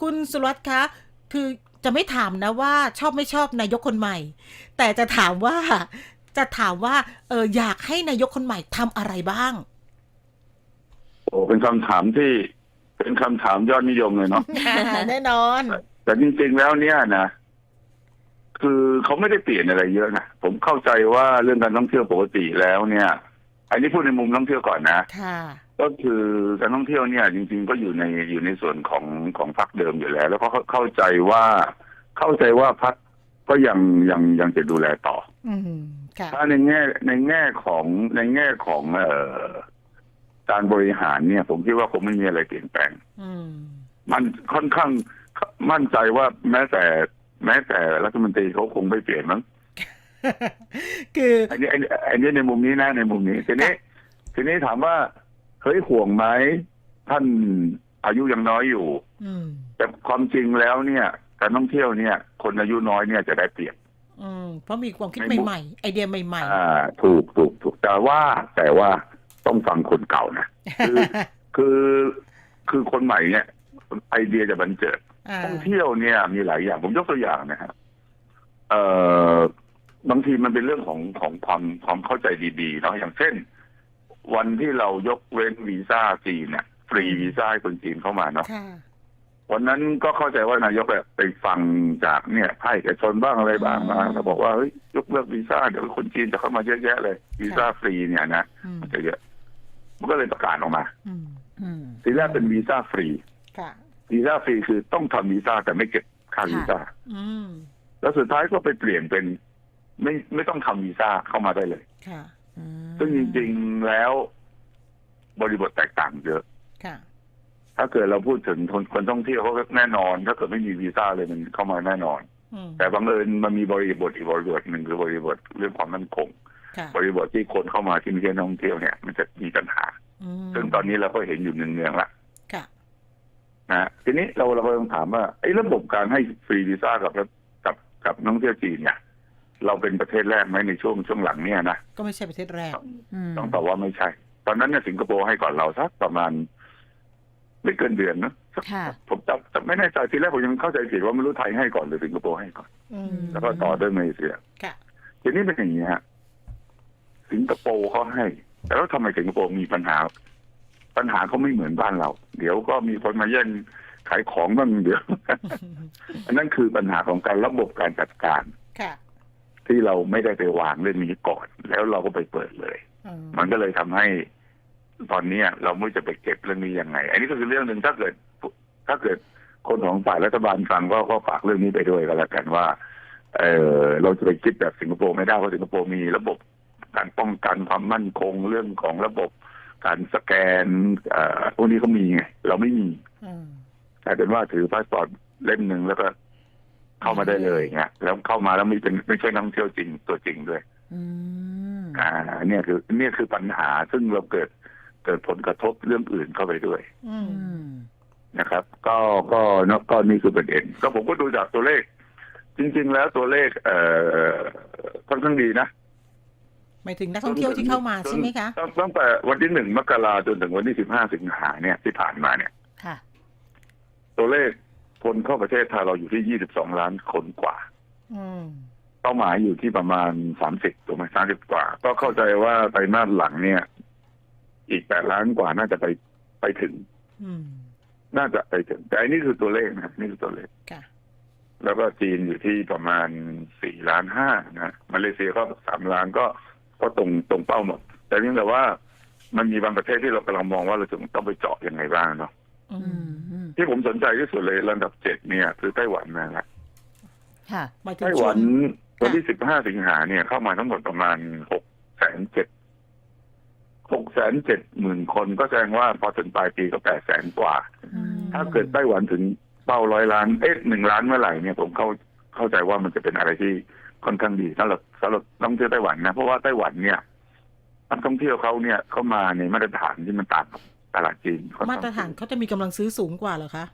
คุณสุรัตน์คะคือจะไม่ถามนะว่าชอบไม่ชอบนายกคนใหม่ แต่จะถามว่าจะถามว่าเอออยากให้นายกคนใหม่ทำอะไรบ้าง โอ้เป็นคำถามที่เป็นคำถามยอดนิยมเลยเนาะแน่นอน แต่จริงๆแล้วเนี่ยนะคือเขาไม่ได้เปลี่ยนอะไรเยอะนะผมเข้าใจว่าเรื่องการท่องเที่ยวปกติแล้วเนี่ย อันนี้พูดในมุมท่องเที่ยวก่อนนะค่ะ ก็คือการท่องเที่ยวเนี่ยจริง ๆ ก็อยู่ในอยู่ในส่วนของของพรรคเดิมอยู่แล้ว แล้วก็เข้าเข้าใจว่าเข้าใจว่าพรรคก็ยังยังยังจะดูแลต่ออืมค่ะถ้าในแง่ในแง่ของในแง่ของเอ่อการบริหารเนี่ย ผมคิดว่าคงไม่มีอะไรเปลี่ยนแปลงอืมมันค่อนข้างมั่นใจว่าแม้แต่ แม้แต่รัฐมนตรีเขาคงไม่เปลี่ยนมั้งคืออันนี้อันนี้อันนี้ในมุมนี้นะในมุมนี้ทีนี้ทีนี้ถามว่า เฮ้ยห่วงไหมท่านอายุยังน้อยอยู่อืมแต่ความจริงแล้วเนี่ย การท่องเที่ยวเนี่ย คนอายุน้อยเนี่ยจะได้เปรียบอืมเพราะมีความคิดในมุมใหม่ๆไอเดียใหม่อ่าถูกถูกถูกแต่ว่าแต่ว่าต้องฟังคนเก่านะคือๆคือคือคนใหม่เนี่ย ไอเดียจะบันเจิดอ่าท่องเที่ยวเนี่ย มีหลายอย่าง ผมยกตัวอย่างนะครับเอ่อบางทีมันเป็นเรื่องของของความความเข้าใจดีๆเนาะอย่างเช่น วันที่เรายกเว้นวีซ่าจีนเนี่ยฟรีวีซ่าให้คนจีนเข้ามาเนาะค่ะวันนั้นก็เข้าใจว่านายกแบบไปฟังจากเนี่ยภาคเอกชนบ้างอะไรบ้างมาแล้วบอกว่าเฮ้ยยกเลิกวีซ่าเดี๋ยวคนจีนจะเข้ามาเยอะแยะเลยวีซ่าฟรีเนี่ยนะอืมมันจะเยอะมันก็เลยประกาศออกมาอืมอืมทีแรกเป็นวีซ่าฟรีค่ะวีซ่าฟรีคือต้องทำวีซ่าแต่ไม่เก็บค่าวีซ่าอืมแล้วสุดท้ายก็ไปเปลี่ยนเป็น ไม่ไม่ต้องทำวีซ่าเข้ามาได้เลยค่ะอืม ซึ่งจริงๆแล้ว บริบทแตกต่างเยอะค่ะ ถ้าเกิดเราพูดถึงคนคนท่องเที่ยวเขาก็แน่นอน ถ้าเกิดไม่มีวีซ่าเลยมันเข้ามาแน่นอนอืมแต่บังเอิญมันมีบริบทอีกบริบทหนึ่งคือบริบทเรื่องความมั่นคงค่ะบริบทที่คนเข้ามาที่ไม่ใช่นักท่องเที่ยวเนี่ย มันจะมีปัญหาอืมซึ่งตอนนี้เราก็เห็นอยู่เนืองๆละค่ะนะทีนี้เราเราก็ต้องถามว่าไอ้ระบบการให้ฟรีวีซ่ากับกับกับนักท่องเที่ยวจีนเนี่ย เราเป็นประเทศแรกไหมในช่วงช่วงหลังเนี่ยนะก็ไม่ใช่ประเทศแรกมต้องตอบว่าไม่ใช่ ตอนนั้นเนี่ยสิงคโปร์ให้ก่อนเราสักประมาณไม่เกินเดือนนะสักค่ะผมจำจำไม่แน่ใจทีแรกผมยังเข้าใจผิดว่าไม่รู้ไทยให้ก่อนหรือสิงคโปร์ให้ก่อนอืมแล้วก็ต่อด้วยมาเลเซียค่ะทีนี้เป็นอย่างนี้ฮะสิงคโปร์เขาให้ แต่แล้วทำไมสิงคโปร์มีปัญหา ปัญหาเขาไม่เหมือนบ้านเรา เดี๋ยวก็มีคนมาแย่งขายของบ้างเดี๋ยวอันนั้นคือปัญหาของการระบบการจัดการค่ะ ที่เราไม่ได้ไปวางเรื่องนี้ก่อน แล้วเราก็ไปเปิดเลยอืมมันก็เลยทำให้ ตอนเนี้ยเราไม่รู้จะไปเก็บเรื่องนี้ยังไง อันนี้ก็คือเรื่องหนึ่งถ้าเกิด ถ้าเกิดคนของฝ่ายรัฐบาลฟังก็ก็ฝากเรื่องนี้ไปด้วยก็แล้วกันว่า เออเราจะไปคิดแบบสิงคโปร์ไม่ได้เพราะสิงคโปร์มีระบบการป้องกันความมั่นคงเรื่องของระบบการสแกนเอ่อพวกนี้เขามีไงเราไม่มีอืมกลายเป็นว่าถือพาสปอร์ตเล่มหนึ่งแล้วก็ เข้ามาได้เลยเงี้ยแล้วเข้ามาแล้วไม่เป็นไม่ใช่นักท่องเที่ยวจริงตัวจริงด้วยอืมอ่าเนี่ยคือเนี่ยคือปัญหาซึ่งเราเกิดเกิดผลกระทบเรื่องอื่นเข้าไปด้วยอือืมมนะครับ ก็ก็นก็นี่คือประเด็นก็ผมก็ดูจากตัวเลข จริง ๆ แล้วตัวเลข เอ่อค่อนข้างดีนะหมายถึงนักท่องเที่ยวที่เข้ามาใช่ไหมคะตั้งตั้งแต่วันที่หนึ่งมกราจนถึงวันที่สิบห้าสิงหาเนี่ยที่ผ่านมาเนี่ย ค่ะ ตัวเลข คนเข้าประเทศไทยเราอยู่ที่ยี่สิบสองล้านคนกว่าอืมเป้าหมายอยู่ที่ประมาณสามสิบถูกไหมสามสิบกว่า ก็เข้าใจว่าไตรมาสหลังเนี่ย อีกแปดล้านกว่าน่าจะไปไปถึงอืมน่าจะไปถึง แต่อันนี้คือตัวเลขนะครับนี่คือตัวเลขค่ะแล้วก็จีนอยู่ที่ประมาณสี่ล้านห้านะมาเลเซียก็สามล้านก็ก็ตรงตรงเป้าหมด แต่เพียงแต่ว่ามันมีบางประเทศที่เรากำลังมองว่าเราจะต้องไปเจาะยังไงบ้างเนาะอือืมมอืม ที่ผมสนใจที่สุดเลยระดับเจ็ดเนี่ย คือไต้หวันนะฮะค่ะหมายถึงไต้ชหววันนวันที่สิบห้าสิงหาเนี่ย เข้ามาทั้งหมดประมาณหกแสนเจ็ดหกแสนเจ็ดหมื่นคนก็แสดงว่าพอถึงปลายปีก็แปดแสนกว่าอืมถ้าเกิดไต้หวันถึงเป้าร้อยล้านเอ๊ะหนึ่งล้านเมื่อไหร่เนี่ยผมเข้าเข้าใจว่ามันจะเป็นอะไรที่ค่อนข้างดีสำหรับสำหรับนักท่องเที่ยวไต้หวันนะเพราะว่าไต้หวันเนี่ยนักท่องเที่ยวเขาเนี่ยเข้ามาในมาตรฐานที่มันต่างกับ ตลาดจีนค่อนข้มางตรฐานเขาจะมีกำลังซื้อสูงกว่าเหรอคะ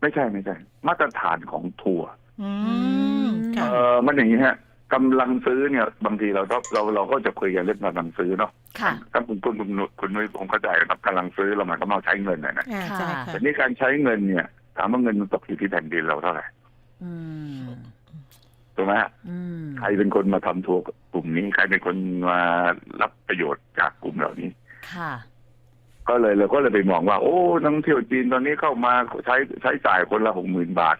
ไม่ใช่ไม่ใช่ มาตรฐานของทัวร์อืมค่ะเออมันอย่างนี้ฮะกำลังซื้อเนี่ย บางทีเราก็เราเราก็จะคุยกันเรื่องกำลังซื้อเนาะค่ะถ้าคุณคุณคุณนุชคุณนุ้ยผมเข้าใจนะครับกำลังซื้อเราหมายความว่าใช้เงินนะนะอ่าใช่ค่ะค่ะแต่นี่การใช้เงินเนี่ย ถามว่าเงินมันตกอยู่ที่แผ่นดินเราเท่าไหร่อืมถูกไหมฮะอืมใครเป็นคนมาทำทัวร์กลุ่มนี้ ใครเป็นคนมารับประโยชน์จากกลุ่มเหล่านี้ ค่ะ ก็เลยเราก็เลยไปมองว่า โอ้นักท่องเที่ยวจีนตอนนี้เข้ามาใช้ใช้จ่ายคนละหกหมื่นบาท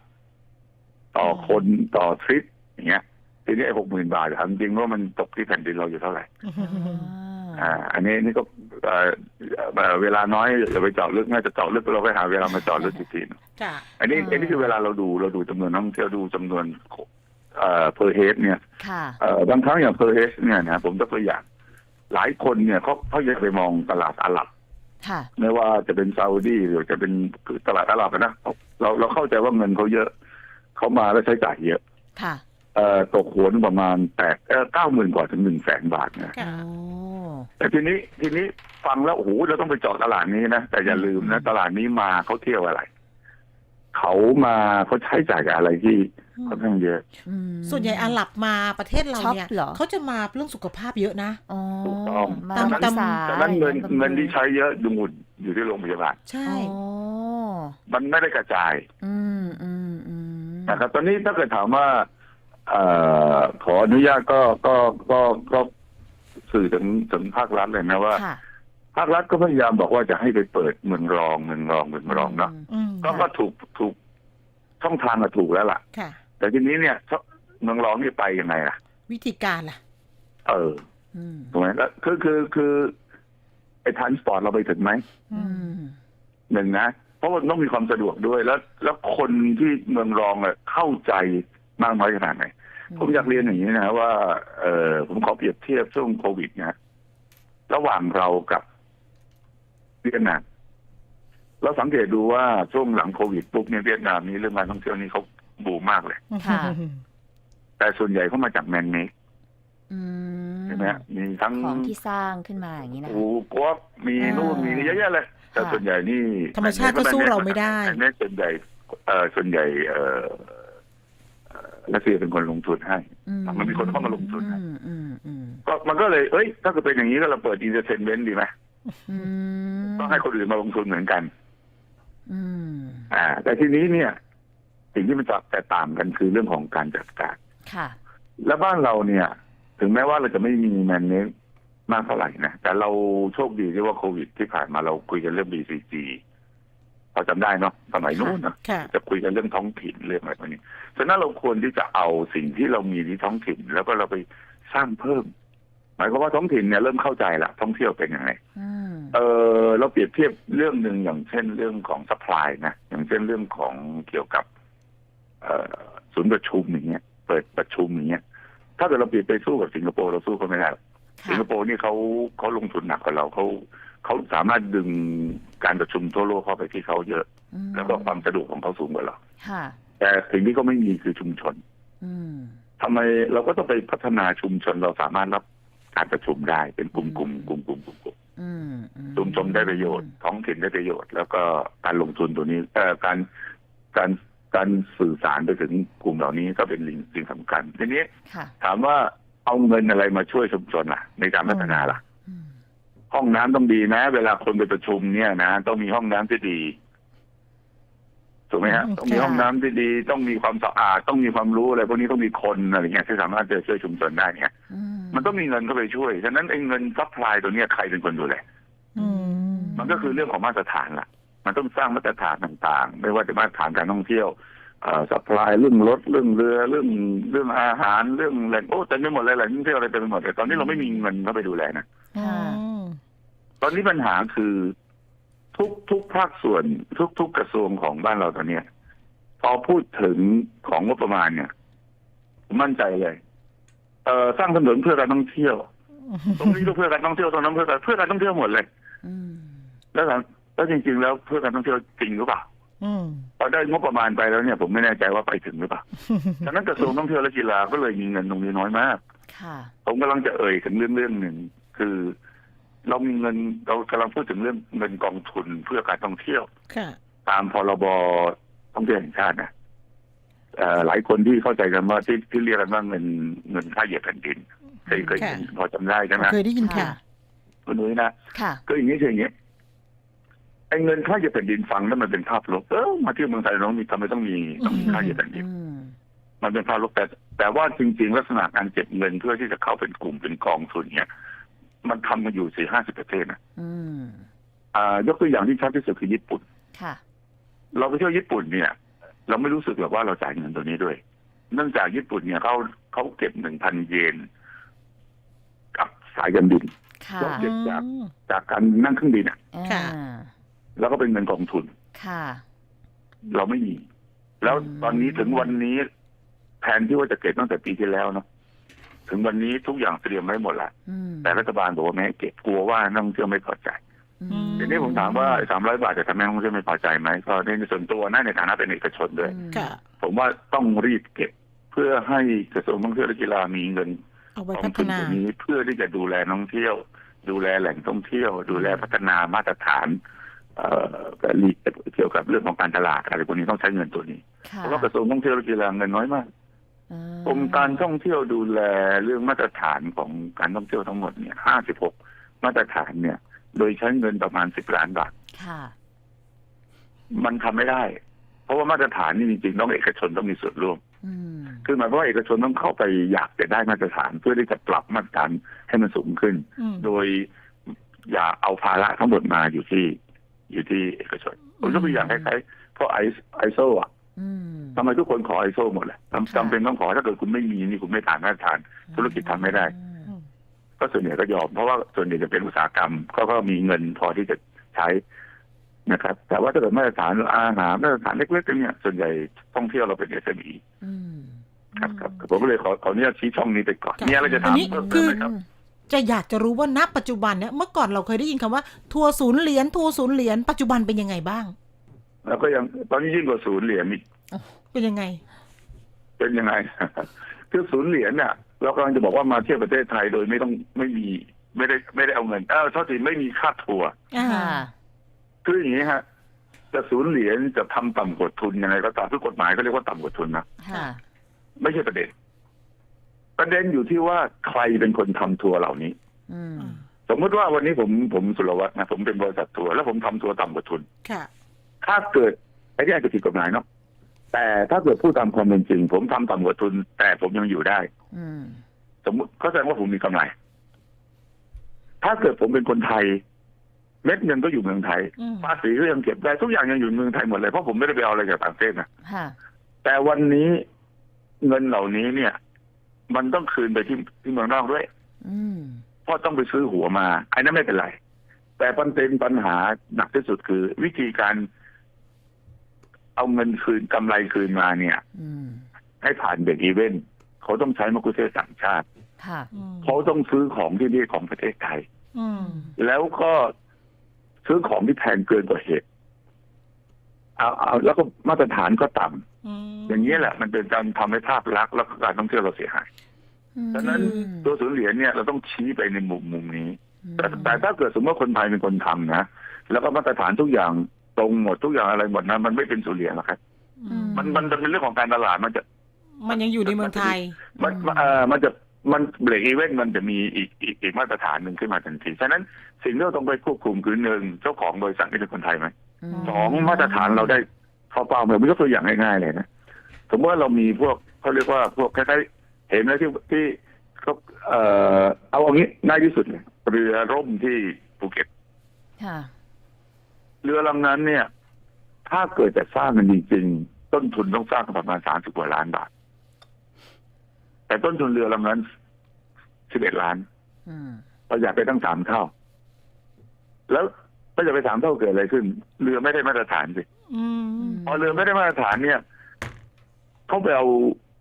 ต่อคนต่อทริปอย่างเงี้ยทีนี้ไอ้หกหมื่นบาทถามจริงว่ามันตกที่แผ่นดินเราอยู่เท่าไหร่อ่า อันนี้นี่ก็เอ่อเอ่อเวลาน้อยอย่าไปเจาะลึกน่าจะเจาะลึกเราไปหาเวลามาเจาะลึกอีกทีหนึ่งค่ะอันนี้อืมอันนี้คือเวลาเราดูเราดูจำนวนนักท่องเที่ยวดูจำนวนเอ่อ per head เนี่ยค่ะเอ่อบางครั้งอย่าง per head เนี่ยนะผมยกตัวอย่างหลายคนเนี่ยเขาเขาอยากไปมองตลาดอาหรับ ค่ะไม่ว่าจะเป็นซาอุดีหรือจะเป็นคือตลาดอาหรับนะเราเราเข้าใจว่าเงินเขาเยอะ เขามาแล้วใช้จ่ายเยอะ ค่ะเอ่อตกหัวนึงประมาณแปดเอ่อเก้าหมื่นกว่าถึงหนึ่งแสนบาทนะค่ะโอ้แต่ทีนี้ทีนี้ฟังแล้วโอ้โหเราต้องไปเจาะตลาดนี้นะแต่อย่าลืมนะ ตลาดนี้มาเขาเที่ยวอะไร เขามาเขาใช้จ่ายกับอะไรที่ค่อนข้างเยอะอืมส่วนใหญ่อาหรับมาประเทศเราเนี่ยช็อปเหรอ เขาจะมาเรื่องสุขภาพเยอะนะ อ๋อถูกต้องมาตามรักตามษาแต่นั้นเงินบำรุเงินที่ใช้เยอะดูหมุนอยู่ที่โรงพยาบาลใช่อ๋อมันไม่ได้กระจายอืมอืมอืมนะครับ ตอนนี้ถ้าเกิดถามว่าเอ่อขออนุญาตก็ก็ก็ก็สื่อถึงถึงภาครัฐเลยนะว่า ค่ะภาครัฐก็พยายามบอกว่าจะให้ไปเปิดเมืองรองเมืองรองเมืองรองเนาะอืม ก็ก็ถูกถูกช่องทางก็ถูกแล้วล่ะ ค่ะ แต่ทีนี้เนี่ยช่องเมืองรองนี่ไปยังไงล่ะ วิธีการล่ะ เอออืมถูกไหมแล้วคือคือคือไอ้ทานสปอร์ตเราไปถึงไหมอืมหนึ่งนะ เพราะมันต้องมีความสะดวกด้วยแล้ว แล้วคนที่เมืองรองอะเข้าใจมากน้อยขนาดไหน ผมอยากเรียนอย่างนี้นะว่าเออผมขอเปรียบเทียบช่วงโควิดนะระหว่างเรากับเวียดนาม เราสังเกตดูว่าช่วงหลังโควิดปุ๊บเนี่ยเวียดนามนี้เรื่องการท่องเที่ยวนี่เขาบูมมากเลย ค่ะ แต่ส่วนใหญ่เขามาจากแมนเมดอืมใช่ไหมฮะมีทั้งของที่สร้างขึ้นมาอย่างนี้นะปูกวบมีนู่นมีนี่เยอะแยะเลย แต่ค่ะ ส่วนใหญ่นี่ธรรมชาติก็สู้เราไม่ได้ แมนเมดส่วนใหญ่เออส่วนใหญ่เออเอ่อรัสเซียเป็นคนลงทุนให้ อืมันมีคนเข้ามาลงทุนนะ อืมอืมอืมก็มันก็เลยเอ้ย ถ้าเกิดเป็นอย่างนี้ก็เราเปิดอินเตอร์เทนเมนต์ดีไหมอืมต้องให้คนอื่นมาลงทุนเหมือนกัน อืมอ่า แต่ทีนี้เนี่ย สิ่งที่มันแตกต่างกันคือเรื่องของการจัดการค่ะ และบ้านเราเนี่ย ถึงแม้ว่าเราจะไม่มีแมนเนจมากเท่าไหร่นะแต่เราโชคดีที่ว่าโควิดที่ผ่านมาเราคุยกันเรื่อง BCG เราจำได้เนาะสมัยนู้นเนาะค่ะจะคุยกันเรื่องท้องถิ่นเรื่องอะไรพวกนี้ฉะนั้นเราควรที่จะเอาสิ่งที่เรามีที่ท้องถิ่น แล้วก็เราไปสร้างเพิ่มห มายความว่าท้องถิ่นเนี่ยเริ่มเข้าใจละท่องเที่ยวเป็นยังไงอืมเออเราเปรียบเทียบเรื่องหนึ่งอย่างเช่นเรื่องของสปายนะอย่างเช่นเรื่องของเกี่ยวกับเอ่อศูนย์ประชุมอย่างเงี้ยเปิดประชุมอย่างเงี้ยถ้าเกิดเราเปรียบไปสู้กับสิงคโปร์เราสู้เขาไม่ได้หรอกสิค่ะงคโปร์นี่เขาเขาลงทุนหนักกว่าเราเขาเขาสามารถดึงการประชุมทั่วโลกเข้าไปที่เขาเยอะอืมแล้วก็ความสะดวกของเขาสูงกว่าเราค่ะแต่สิ่งที่เขาไม่มีคือชุมชนอืมทำไมเราก็ต้องไปพัฒนาชุมชนเราสามารถรับ การประชุมได้เป็นกลุ่มกลุ่มกลุ่มกลุ่มกลุ่มกลุ่มอืมอืมชุมชนได้ประโยชน์ท้องถิ่นได้ประโยชน์ แล้วก็การลงทุนตัวนี้เอ่อการการการสื่อสารไปถึงกลุ่มเหล่านี้ก็เป็นสิ่งสำคัญทีนี้ค่ะถามว่าเอาเงินอะไรมาช่วยชุมชนล่ะ ในการพัฒนาล่ะอืมห้องน้ำต้องดีนะ เวลาคนไปประชุมเนี่ยนะต้องมีห้องน้ำที่ดี ถูกไหมฮะอืมต้องมีค่ะห้องน้ำที่ดี ต้องมีความสะอาดต้องมีความรู้อะไรพวกนี้ต้องมีคนอะไรเงี้ยที่สามารถจะช่วยชุมชนได้เนี่ยอืมมันต้องมีเงินเข้าไปช่วยฉะนั้นไอ้เงินซัพพลายตัวเนี้ยใครเป็นคนดูแลอืมมันก็คือเรื่องของมาตรฐานล่ะ มันต้องสร้างมาตรฐานต่างๆ ไม่ว่าจะมาตรฐานการท่องเที่ยวเอ่อสัพพลายเรื่องรถเรื่องเรือเรื่องเรื่องอาหารเรื่องแหล่งโอ้เต็มไปหมดเลยแหล่งท่องเที่ยวอะไรเต็มไปหมดแต่ตอนนี้เราไม่มีเงินเข้าไปดูแลนะค่ะอืมตอนนี้ปัญหาคือ ทุกทุกภาคส่วนทุกทุกกระทรวงของบ้านเราตอนเนี้ยพอพูดถึงของงบประมาณเนี่ยผมมั่นใจเลย เอ่อสร้างถนนเพื่อการท่องเที่ยวตรงนี้ก็เพื่อการท่องเที่ยวตรงนั้นเพื่อการเพื่อการท่องเที่ยวหมดเลยอืมแล้วถามแล้วจริง ๆ แล้วเพื่อการท่องเที่ยวจริงหรือเปล่าอืมพอได้งบประมาณไปแล้วเนี่ย ผมไม่แน่ใจว่าไปถึงหรือเปล่าฉะนั้นกระทรวงท่องเที่ยวและกีฬาก็เลยมีเงินตรงนี้น้อยมากค่ะผมกำลังจะเอ่ยถึงเรื่องเรื่องหนึ่งคือ เรามีเงินเรากำลังพูดถึงเรื่องเงินกองทุนเพื่อการท่องเที่ยวค่ะตามพรบท่องเที่ยวแห่งชาตินะเอ่อหลายคนที่เข้าใจกันว่าที่ที่เรียกกันว่าเงินเงินค่าเหยียบแผ่นดินเคยเคยค่ะพอจำได้ใช่ไหมเคยได้ยินค่ะคุณนุ้ยนะค่ะก็อย่างนี้คืออย่างนี้ไอ้เงินค่าเหยียบแผ่นดินฟังแล้วมันเป็นภาพลบเออมาเที่ยวเมืองไทยน้องมีทำไมต้องมีต้องมีค่าเหยียบแผ่นดินอืมมันเป็นภาพลบแต่แต่ว่าจริง ๆ ลักษณะการเก็บเงินเพื่อที่จะเข้าเป็นกลุ่มเป็นกองทุนเนี่ย มันทำมาอยู่สี่ห้าสิบประเทศนะอืมอ่ายกตัวอย่างที่ชัดที่สุดคือญี่ปุ่นค่ะเราไปเที่ยวญี่ปุ่นเนี่ย เราไม่รู้สึกหรอกว่าเราจ่ายเงินตัวนี้ด้วย เนื่องจากญี่ปุ่นเนี่ยเขาเขาเก็บหนึ่งพันเยนกับสายการบินค่ะแล้วเก็บจากอืมจากการนั่งเครื่องบินอะค่ะอ่าแล้วก็เป็นเงินกองทุนค่ะเราไม่มี แล้วอืมตอนนี้ถึงวันนี้แผนที่ว่าจะเก็บตั้งแต่ปีที่แล้วเนาะ ถึงวันนี้ทุกอย่างเตรียมไว้หมดละอืมแต่รัฐบาลบอกว่าไม่ให้เก็บกลัวว่านักท่องเที่ยวไม่พอใจอืมทีนี้ผมถามว่าสามร้อยบาทจะทำให้นักท่องเที่ยวไม่พอใจไหมก็ในส่วนตัวนะในฐานะเป็นเอกชนด้วยอืมค่ะผมว่าต้องรีบเก็บเพื่อให้กระทรวงท่องเที่ยวและกีฬามีเงินเอาไว้กอพังฒทุนนาตัวนี้เพื่อที่จะดูแลนักท่องเที่ยว ดูแลแหล่งท่องเที่ยว ดูแลพัฒนามาตรฐานเอ่อเกี่ยวกับเรื่องของการตลาดอะไรพวกนี้ต้องใช้เงินตัวนี้ค่ะเพราะว่ากระทรวงท่องเที่ยวและกีฬาเงินน้อยมากอ่า กรมการท่องเที่ยวดูแลเรื่องมาตรฐานของการท่องเที่ยวทั้งหมดเนี่ยห้าสิบหกมาตรฐานเนี่ย โดยใช้เงินประมาณสิบล้านบาทค่ะมันทำไม่ได้ เพราะว่ามาตรฐานนี่จริงๆต้องเอกชนต้องมีส่วนร่วมอืมคือหมายความว่าเอกชนต้องเข้าไปอยากจะได้มาตรฐานเพื่อที่จะปรับมาตรฐานให้มันสูงขึ้นอืมโดยอย่าเอาภาระทั้งหมดมาอยู่ที่ อยู่ที่เอกชนผมยกตัวอย่างคล้ายๆพวกไอไอโซอะอืม ทำไมทุกคนขอไอโซหมดเลยจำจำเป็นต้องขอถ้าเกิดคุณไม่มีนี่คุณไม่ผ่านมาตรฐาน ธุรกิจทำไม่ได้อืมก็ส่วนใหญ่ก็ยอม เพราะว่าส่วนใหญ่จะเป็นอุตสาหกรรมเขาก็มีเงินพอที่จะใช้นะครับ แต่ว่าถ้าเกิดมาตรฐานอาหารมาตรฐานเล็กๆเนี่ยส่วนใหญ่ท่องเที่ยวเราเป็นเอสเอ็มอีอืมครับครับผมก็เลยขอขออนุญาตชี้ช่องนี้ไปก่อนมีอะไรจะถามอันนี้เพิ่มคืเติมอไหมครับจะอยากจะรู้ว่าณปัจจุบันเนี่ยเมื่อก่อนเราเคยได้ยินคำว่าทัวร์ศูนย์เหรียญทัวร์ศูนย์เหรียญปัจจุบันเป็นยังไงบ้าง แล้วก็ยังตอนนี้ยิ่งกว่าศูนย์เหรียญอีกเป็นยังไง เป็นยังไง คือศูนย์เหรียญเนี่ยเรากำลังจะบอกว่ามาเที่ยวประเทศไทยโดยไม่ต้องไม่มี ไม่ได้ไม่ได้เอาเงินเออโทษทีไม่มีค่าทัวร์อ่าค่ะคืออย่างนี้ฮะจะศูนย์เหรียญจะทำต่ำกว่าทุนยังไงก็ตามทุกกฎหมายก็เรียกว่าต่ำกว่าทุนนะค่ะไม่ใช่ประเด็น ประเด็นอยู่ที่ว่าใครเป็นคนทำทัวร์เหล่านี้ อืมสมมติว่าวันนี้ผมผมสุรวัตรนะผมเป็นบริษัททัวร์แล้วผมทำทัวร์ต่ำกว่าทุนค่ะ ถ้าเกิดไอ้ที่อาจจะผิดกฎหมายเนาะแต่ถ้าเกิดพูดตามความเป็นจริง ผมทำต่ำกว่าทุน แต่ผมยังอยู่ได้ อืมสมมติก็แสดงว่าผมมีกำไร ถ้าเกิดผมเป็นคนไทย เม็ดเงินก็อยู่เมืองไทยอืมภาษีก็ยังเก็บได้ทุกอย่างยังอยู่เมืองไทยหมดเลยเพราะผมไม่ได้ไปเอาอะไรจากต่างประเทศนะค่ะแต่วันนี้เงินเหล่านี้เนี่ย มันต้องคืนไปที่ที่เมืองนอกด้วยอืมเพราะต้องไปซื้อหัวมาไอ้นั้นไม่เป็นไร แต่ปัญเด็นปัญหาหนักที่สุดคือ วิธีการ เอาเงินคืนกำไรคืนมาเนี่ยอืมให้ผ่านเด็กอีเวนต์เขาต้องใช้มะกุเทศต่างชาติค่ะอืมเขาต้องซื้อของที่นี่ของประเทศไทยอืมแล้วก็ซื้อของที่แพงเกินกว่าเหตุเอาเอาแล้วก็มาตรฐานก็ต่ำอืมอย่างนี้ยแหละ มันเป็นการทำให้ภาพลักษณ์และการท่องเที่ยวเราเสียหายดังนั้นอืมตัวศูนย์เหรียญเนี่ยเราต้องชี้ไปในมุมมุมนี้อืมแต่แต่ถ้าเกิดสมมติว่าคนไทยเป็นคนทำนะแล้วก็มาตรฐานทุกอย่าง ตรงหมดทุกอย่างอะไรหมดนะมันไม่เป็นศูนย์เหรียญหรอกครับ อืมมันมันเป็นเรื่องของการตลาดมันจะมันยังอยู่ในเมืองไทยมันเอ่อมันจะมันเบรกอีเวนต์มันจะมีอีกอีกอีกมาตรฐานหนึ่งขึ้นมาทันทีฉะนั้นสิ่งที่เราต้องไปควบคุมคือหนึ่งเจ้าของบริษัทนี่เป็นคนไทยไหมม สองมาตรฐานเราได้เข้าเป้าไหมผมยกตัวอย่างง่ายๆเลยนะสมมติว่าเรามีพวกเขาเรียกว่าพวกคล้ายๆเห็นไหมที่ที่เขาเอ่อเอาอย่างนี้ง่ายที่สุดเลยเรือร่มที่ภูเก็ต ค่ะ เรือลำนั้นเนี่ย ถ้าเกิดจะสร้างมันจริงๆต้นทุนต้องสร้างประมาณสามสิบกว่าล้านบาท แต่ต้นทุนเรือลำนั้นสิบเอ็ดล้านอืมประหยัดไปตั้งสามเท่า แล้วก็จะไปสามเท่าเกิดอะไรขึ้น เรือไม่ได้มาตรฐานสิอืมพอเรือไม่ได้มาตรฐานเนี่ยเขาไปเอา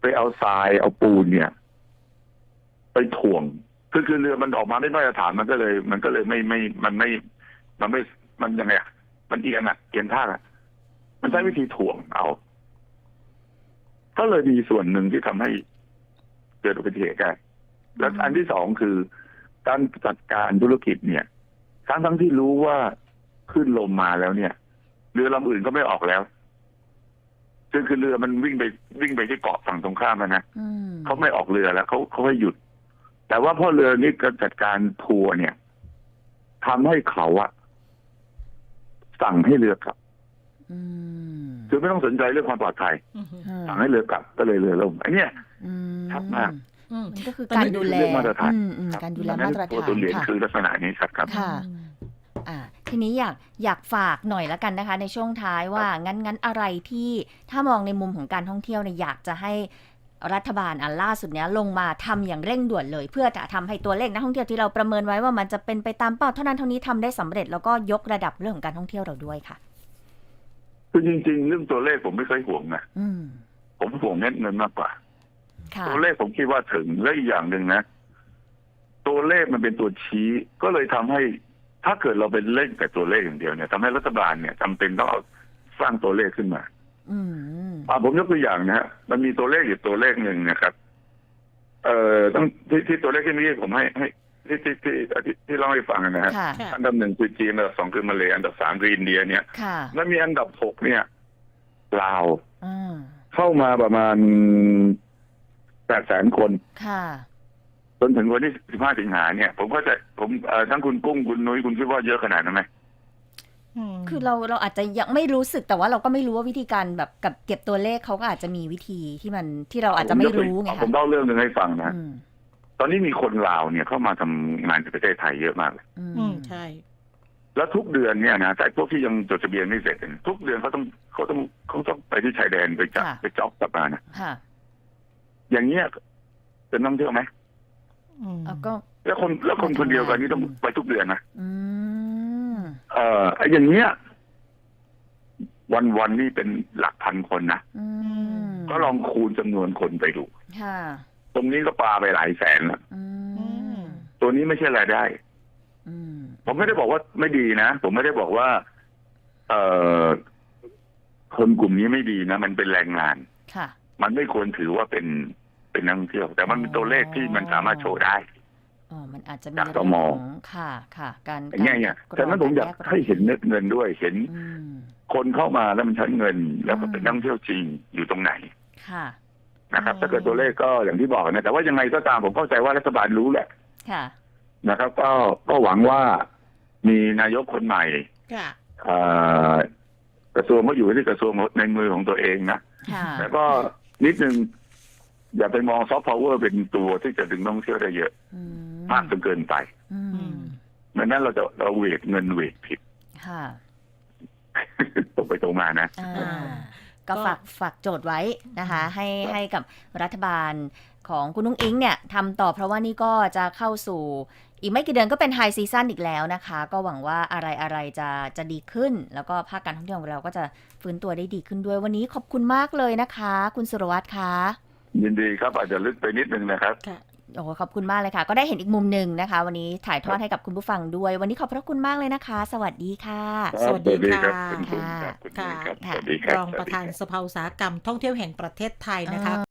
ไปเอาทรายเอาปูนเนี่ย ไปถ่วงคือคือเรือมันออกมาไม่มาตรฐานมันก็เลย มันก็เลยไม่ไม่มันไม่มันไม่มันยังไงอะ มันเอียงอะเอียงท่าอะมันใช้วิธีถ่วงเอา ก็เลยมีส่วนหนึ่งที่ทำให้เกิดอุบัติเหตุได้แล้วอันที่สองคือ การจัดการธุรกิจเนี่ย ทั้งทั้งที่รู้ว่าขึ้นลมมาแล้วเนี่ยเรือลำอื่นก็ไม่ออกแล้วคือคือเรือมันวิ่งไปวิ่งไปที่เกาะฝั่งตรงข้ามแล้วนะอืมเขาไม่ออกเรือแล้วเขาเขาให้หยุด แต่ว่าพ่อเรือนี่การจัดการทัวร์เนี่ยทำให้เขาอะ สั่งให้เรือกลับอืมคือไม่ต้องสนใจเรื่องความปลอดภัยอืมอืมสั่งให้เรือกลับก็เลยเรือล่มไอ้เนี่ยอืมชัดมากอืมมันก็คือแต่การนี่ดูแลคือเรื่องมาตรฐานอืมอืมการดูแลมาตรตัวฐานตัวเหรียญค่ะคือลักษณะนี้ครับครับค่ะอ่าทีนี้อยากอยากฝากหน่อยละกันนะคะ ในช่วงท้ายว่างั้นงั้นอะไรที่ถ้ามองในมุมของการท่องเที่ยวเนี่ยอยากจะให้ รัฐบาลอันล่าสุดเนี้ยลงมาทำอย่างเร่งด่วนเลย เพื่อจะทำให้ตัวเลขนักท่องเที่ยวที่เราประเมินไว้ว่ามันจะเป็นไปตามเป้าเท่านั้นเท่านี้ทำได้สำเร็จแล้วก็ยกระดับเรื่องของการท่องเที่ยวเราด้วยค่ะคือจริง ๆ เรื่องตัวเลขผมไม่เคยห่วงนะอืมผมห่วงเงินเงินมากกว่าค่ะตัวเลขผมคิดว่าถึงและอีกอย่างหนึ่งนะตัวเลขมันเป็นตัวชี้ก็เลยทำให้ ถ้าเกิดเราเป็นเล่นแต่ตัวเลขอย่างเดียวเนี่ยทำให้รัฐบาลเนี่ยจำเป็นต้องเอาสร้างตัวเลขขึ้นมา อืมอ่าผมยกตัวอย่างนะฮะมันมีตัวเลขอยู่ตัวเลขหนึ่งนะครับ เอ่อต้องที่ที่ตัวเลขที่นี้ผมให้ให้ที่ที่ที่ที่ที่เล่าให้ฟังนะฮะค่ะค่ะอันดับหนึ่งคือจีนอันดับสองคือมาเลย์อันดับสามคืออินเดียเนี่ย ค่ะแล้วมีอันดับหกเนี่ยลาวอืมเข้ามาประมาณแปดแสนคน ค่ะ จนถึงวันที่สิบห้าสิงหาเนี่ย ผมก็จะผมเอ่อทั้งคุณกุ้งคุณนุ้ยคุณคิดว่าเยอะขนาดนั้นไหมม คือเราเราอาจจะยังไม่รู้สึกแต่ว่าเราก็ไม่รู้ว่าวิธีการแบบกับเก็บตัวเลขเขาก็อาจจะมีวิธีที่มันที่เราอาจจะไม่รู้ไงผคะมเล่าเรื่องหนึ่งให้ฟังนะอืมตอนนี้มีคนลาวเนี่ยเข้ามาทำงานในประเทศไทยเยอะมากเลยอือืมมใช่ แล้วทุกเดือนเนี่ยนะแต่พวกที่ยังจดทะเบียนไม่เสร็จเนี่ยทุกเดือนเขาต้องเขาต้องเขาต้องไปที่ชายแดนไปจับไปจ็อบกลับมานะค่ะอย่างเงี้ยเป็นนักท่องเที่ยวไหมอืมแล้วก็แล้วคนแล้วคนคนเดียวกันนี่ต้องไปทุกเดือนนะอืม เอ่อไอ้อย่างเงี้ย วันวันๆนี่เป็นหลักพันคนนะอืมก็ลองคูณจำนวนคนไปดู ค่ะ ตรงนี้ก็ปาไปหลายแสนแล้วอืมตัวนี้ไม่ใช่รายได้ อืมผมไม่ได้บอกว่าไม่ดีนะ ผมไม่ได้บอกว่า เอ่อคนกลุ่มนี้ไม่ดีนะ มันเป็นแรงงาน ค่ะ มันไม่ควรถือว่าเป็นเป็นนักท่องเที่ยว แต่มันเป็นตัวเลขที่มันสามารถโชว์ได้ อ๋อมันอาจจะมีจากเรื่องตมของค่ะค่ะการอย่างเงี้ยเนี่ยกรฉะนั้นผมอยากรแกให้เห็นเม็ดเงินด้วยเห็นอืมคนเข้ามาแล้วมันใช้เงิน แล้วก็อืมเป็นนักท่องเที่ยวจริงอยู่ตรงไหนค่ะนะครับอืมถ้าเกิดตัวเลขก็อย่างที่บอกนะแต่ว่ายังไงก็ตามผมเข้าใจว่ารัฐบาลรู้แหละ ค่ะ นะครับ ก็ก็หวังว่ามีนายกคนใหม่ค่ะเอ่อกระทรวงก็อยู่ที่กระทรวงในมือของตัวเองนะค่ะแต่ก็นิดนึง อย่าไปมองซอฟต์พาวเวอร์เป็นตัวที่จะดึงนักท่องเที่ยวได้เยอะ อืมมากจนเกินไปอืมดังนั้นเราจะเราเวทเงินเวทผิด ค่ะตรงไปตรงมานะ อ่าอ่าก็ก็ฝากฝากโจทย์ไว้นะคะ ให้ให้กับรัฐบาลของคุณนุ้งอิงเนี่ยทำต่อเพราะว่านี่ก็จะเข้าสู่ อีกไม่กี่เดือนก็เป็นไฮซีซั่นอีกแล้วนะคะ ก็หวังว่าอะไรอะไรจะจะดีขึ้น แล้วก็ภาคการท่องเที่ยวของเราก็จะฟื้นตัวได้ดีขึ้นด้วยวันนี้ขอบคุณมากเลยนะคะ คุณสุรวัตรคะ ยินดีครับอาจจะลึกไปนิดนึงนะครับค่ะโอ้โหขอบคุณมากเลยค่ะ ก็ได้เห็นอีกมุมหนึ่งนะคะ วันนี้ถ่ายทอดให้กับคุณผู้ฟังด้วย วันนี้ขอบพระคุณมากเลยนะคะ สวัสดีค่ะ สวัสดีครับค่ะ คุณกุ้งครับคุณนุ้ยครับค่ะสวัสดีครับรองประธานสภาอุตสาหกรรมท่องเที่ยวแห่งประเทศไทยนะคะอ่า